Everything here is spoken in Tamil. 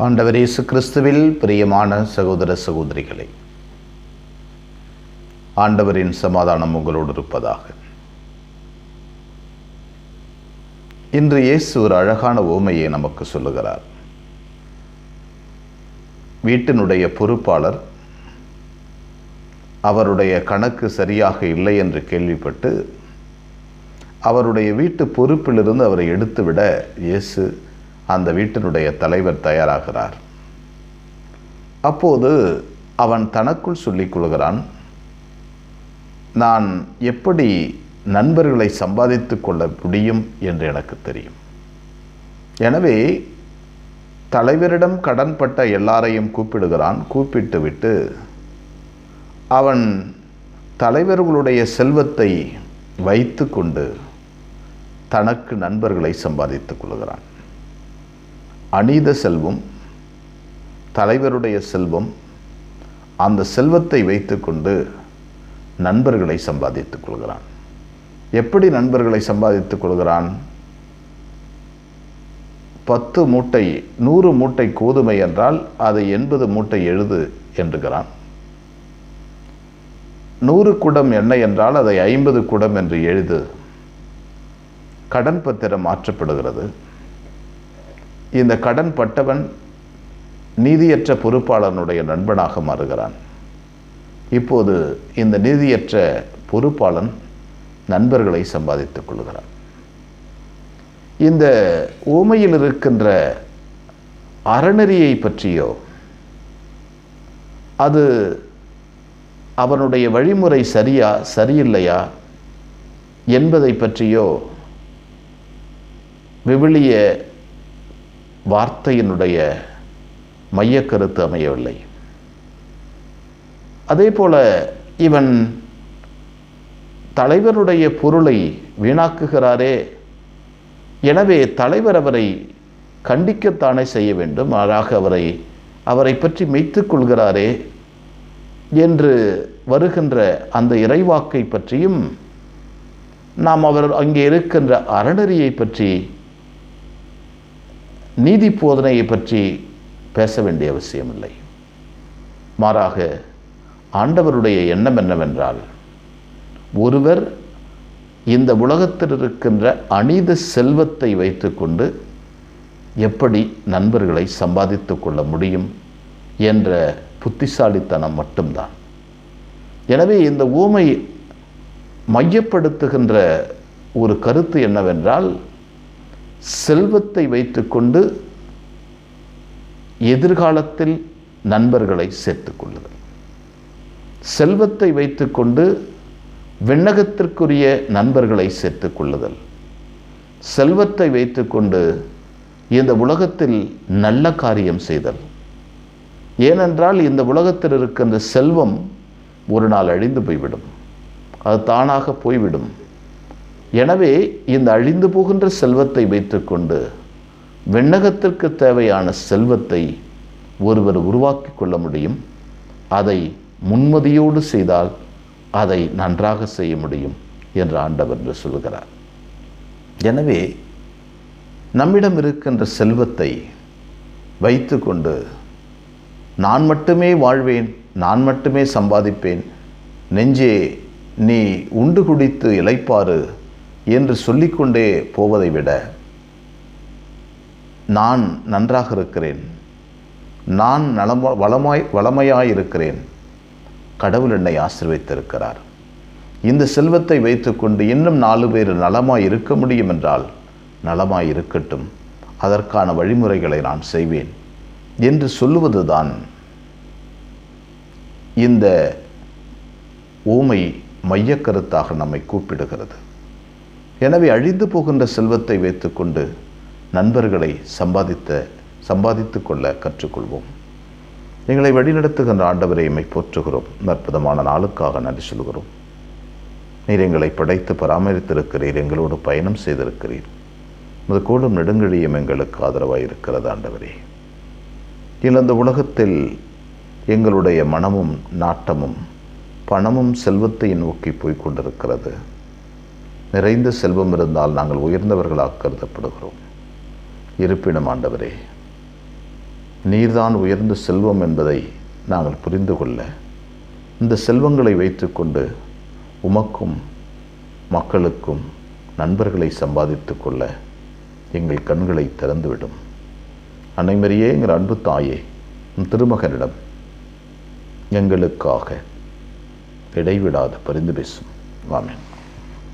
ஆண்டவர் இயேசு கிறிஸ்துவில் பிரியமான சகோதர சகோதரிகளே ஆண்டவரின் சமாதானம் உங்களோடு இருப்பதாக. இன்று இயேசு ஒரு அழகான ஓமையை நமக்கு சொல்லுகிறார். வீட்டினுடைய பொறுப்பாளர் அவருடைய கணக்கு சரியாக இல்லை என்று கேள்விப்பட்டு அவருடைய வீட்டு பொறுப்பிலிருந்து அவரை எடுத்துவிட இயேசு அந்த வீட்டினுடைய தலைவர் தயாராகிறார். அப்போது அவன் தனக்குள் சொல்லிக் கொள்கிறான் நான் எப்படி நண்பர்களை சம்பாதித்து கொள்ள முடியும் என்று எனக்கு தெரியும். எனவே தலைவரிடம் கடன்பட்ட எல்லாரையும் கூப்பிடுகிறான். கூப்பிட்டு விட்டு அவன் தலைவர்களுடைய செல்வத்தை வைத்து கொண்டு தனக்கு நண்பர்களை சம்பாதித்துக் கொள்கிறான். அநீத செல்வம் தலைவருடைய செல்வம் அந்த செல்வத்தை வைத்துக்கொண்டு நண்பர்களை சம்பாதித்துக் கொள்கிறான். எப்படி நண்பர்களை சம்பாதித்துக் கொள்கிறான்? பத்து மூட்டை நூறு மூட்டை கோதுமை என்றால் அதை எண்பது மூட்டை எழுது என்றுகிறான் நூறு குடம் எண்ணெய் என்றால் அதை ஐம்பது குடம் என்று எழுது. கடன் பத்திரம் மாற்றப்படுகிறது. இந்த கடன் பட்டவன் நீதியற்ற பொறுப்பாளனுடைய நண்பனாக மாறுகிறான். இப்போது இந்த நீதியற்ற பொறுப்பாளன் நண்பர்களை சம்பாதித்துக் கொள்கிறான். இந்த ஊமையில் இருக்கின்ற அறநெறியை பற்றியோ அது அவனுடைய வழிமுறை சரியா சரியில்லையா என்பதை பற்றியோ விவிலிய வார்த்தையினுடைய மையக்கருத்து அமையவில்லை. அதே போல இவன் தலைவருடைய பொருளை வீணாக்குகிறாரே எனவே தலைவர் அவரை கண்டிக்கத்தானே செய்ய வேண்டும் ஆறாக அவரை அவரை பற்றி மெய்த்து கொள்கிறாரே என்று வருகின்ற அந்த இறைவாக்கை பற்றியும் நாம் அவர் அங்கே இருக்கின்ற அறநெறியை பற்றி நீதி போதனையை பற்றி பேச வேண்டிய அவசியமில்லை. மாறாக ஆண்டவருடைய எண்ணம் என்னவென்றால் ஒருவர் இந்த உலகத்தில் இருக்கின்ற அநீத செல்வத்தை வைத்துக்கொண்டு எப்படி நண்பர்களை சம்பாதித்து கொள்ள முடியும் என்ற புத்திசாலித்தனம் மட்டும்தான். எனவே இந்த ஊமை மையப்படுத்துகின்ற ஒரு கருத்து என்னவென்றால் செல்வத்தை வைத்துக்கொண்டு எதிர்காலத்தில் நண்பர்களை சேர்த்துக்கொள்ளுதல் செல்வத்தை வைத்துக்கொண்டு விண்ணகத்திற்குரிய நண்பர்களை சேர்த்துக் கொள்ளுதல். செல்வத்தை வைத்துக்கொண்டு இந்த உலகத்தில் நல்ல காரியம் செய்தல். ஏனென்றால் இந்த உலகத்தில் இருக்கின்ற செல்வம் ஒரு நாள் அழிந்து போய்விடும். அது தானாக போய்விடும். எனவே இந்த அழிந்து போகின்ற செல்வத்தை வைத்துக்கொண்டு விண்ணகத்திற்கு தேவையான செல்வத்தை ஒருவர் உருவாக்கி கொள்ள முடியும். அதை முன்மதியோடு செய்தால் அதை நன்றாக செய்ய முடியும் என்று ஆண்டவர் என்று சொல்கிறார் எனவே நம்மிடம் இருக்கின்ற செல்வத்தை வைத்துக்கொண்டு நான் மட்டுமே வாழ்வேன் நான் மட்டுமே சம்பாதிப்பேன் நெஞ்சே நீ உண்டு குடித்து இழைப்பாறு என்று சொல்லிக்கொண்டே போவதை விட நான் நன்றாக இருக்கிறேன். நான் நலமா வளமாய் வளமையாய் இருக்கிறேன் கடவுள் என்னை ஆசிர்வைத்திருக்கிறார் இந்த செல்வத்தை வைத்துக்கொண்டு இன்னும் நாலு பேர் நலமாய் இருக்க முடியும் என்றால் நலமாய் இருக்கட்டும் அதற்கான வழிமுறைகளை நான் செய்வேன் என்று சொல்லுவதுதான் இந்த ஊமை மையக்கருத்தாக நம்மை கூப்பிடுகிறது. எனவே அழிந்து போகின்ற செல்வத்தை வைத்துக்கொண்டு நண்பர்களை சம்பாதித்த சம்பாதித்து கொள்ள கற்றுக்கொள்வோம். எங்களை வழிநடத்துகின்ற ஆண்டவரை எம்மை போற்றுகிறோம். அற்புதமான நாளுக்காக நன்றி சொல்கிறோம் நீர் எங்களை படைத்து பராமரித்திருக்கிறீர். எங்களோடு பயணம் செய்திருக்கிறீர். அது கூடும் நெடுங்கழியும் எங்களுக்கு ஆதரவாக இருக்கிறது ஆண்டவரே. இல்லை அந்த உலகத்தில் எங்களுடைய மனமும் நாட்டமும் பணமும் செல்வத்தை நோக்கி போய் கொண்டிருக்கிறது. நிறைந்த செல்வம் இருந்தால் நாங்கள் உயர்ந்தவர்களாக கருதப்படுகிறோம். இருப்பினும் ஆண்டவரே நீர்தான் உயர்ந்த செல்வம் என்பதை நாங்கள் புரிந்து கொள்ள இந்த செல்வங்களை வைத்துக்கொண்டு உமக்கும் மக்களுக்கும் நண்பர்களை சம்பாதித்து கொள்ள எங்கள் கண்களை திறந்துவிடும். அனைமரியே எங்கள் அன்பு தாயே உன் திருமகனிடம் எங்களுக்காக இடைவிடாது பரிந்து பேசும். ஆமென்.